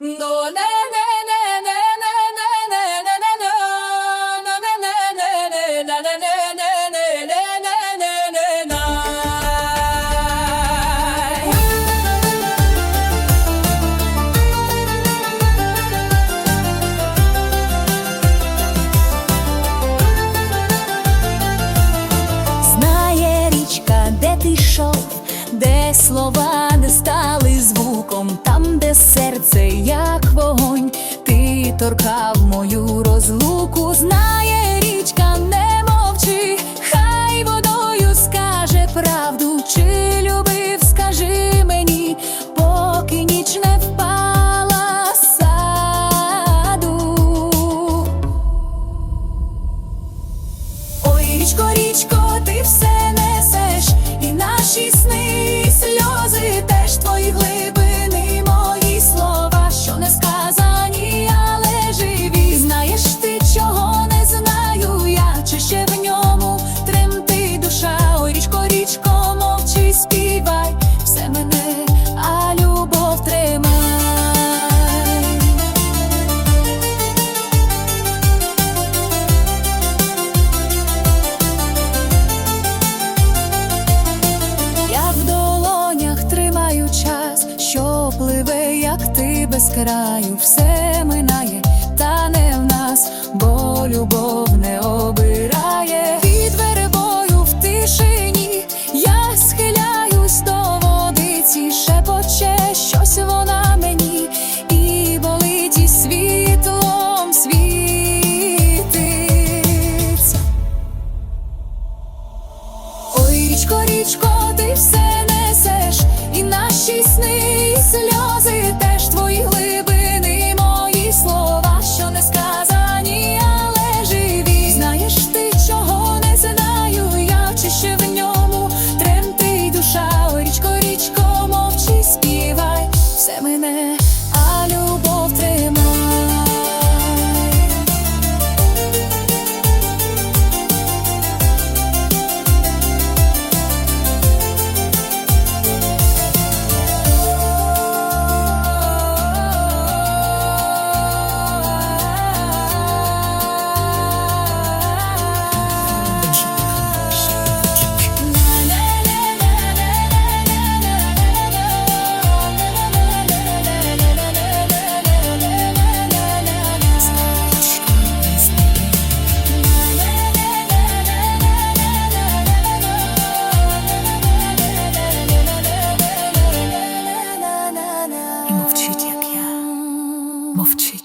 до не не не не не не не не не не не не не Знає річка, де ти йшов, де слова не стали. торкав мою розлуку, знає річка, не мовчи, хай водою скаже правду, чи любив, скажи мені, поки ніч не впала саду. Ой, річко, річко. без краю все. і мовчить, як я мовчить.